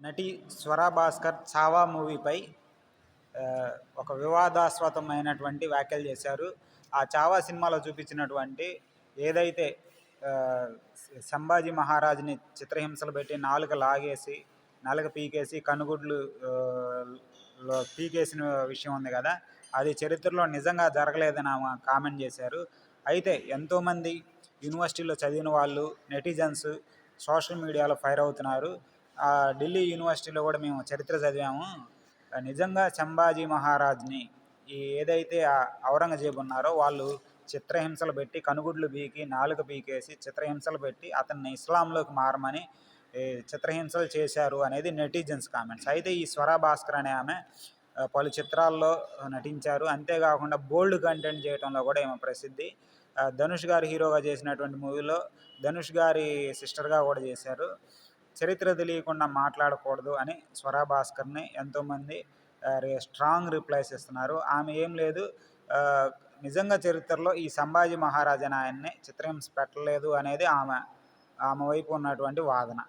నటి స్వరా భాస్కర్ చావా మూవీపై ఒక వివాదాస్పదమైనటువంటి వ్యాఖ్యలు చేశారు. ఆ చావా సినిమాలో చూపించినటువంటి ఏదైతే సంభాజీ మహారాజుని చిత్రహింసలు పెట్టి నాలుక లాగేసి నాలుక పీకేసి కనుగుడ్లు పీకేసిన విషయం ఉంది కదా అది చరిత్రలో నిజంగా జరగలేదని ఆమె కామెంట్ చేశారు. అయితే ఎంతోమంది యూనివర్సిటీలో చదివిన వాళ్ళు నెటిజన్స్ సోషల్ మీడియాలో ఫైర్ అవుతున్నారు. ఢిల్లీ యూనివర్సిటీలో కూడా మేము చరిత్ర చదివాము. నిజంగా చంబాజీ మహారాజ్ని ఈ ఏదైతే ఔరంగజేబు ఉన్నారో వాళ్ళు చిత్రహింసలు పెట్టి కనుగుడ్లు పీకి నాలుక పీకేసి చిత్రహింసలు పెట్టి అతన్ని ఇస్లాంలోకి మారమని చిత్రహింసలు చేశారు అనేది నెటిజన్స్ కామెంట్స్. అయితే ఈ స్వరా భాస్కర్ అనే ఆమె పలు చిత్రాల్లో నటించారు. అంతేకాకుండా బోల్డ్ కంటెంట్ చేయడంలో కూడా ఏమో ప్రసిద్ధి. ధనుష్ గారు హీరోగా చేసినటువంటి మూవీలో ధనుష్ గారి సిస్టర్గా కూడా చేశారు. చరిత్ర తెలియకుండా మాట్లాడకూడదు అని స్వరా భాస్కర్ని ఎంతోమంది స్ట్రాంగ్ రిప్లైస్ ఇస్తున్నారు. ఆమె ఏం లేదు నిజంగా చరిత్రలో ఈ సంభాజీ మహారాజన్ ఆయన్ని చిత్రహింస పెట్టలేదు అనేది ఆమె ఆమె వైపు ఉన్నటువంటి వాదన.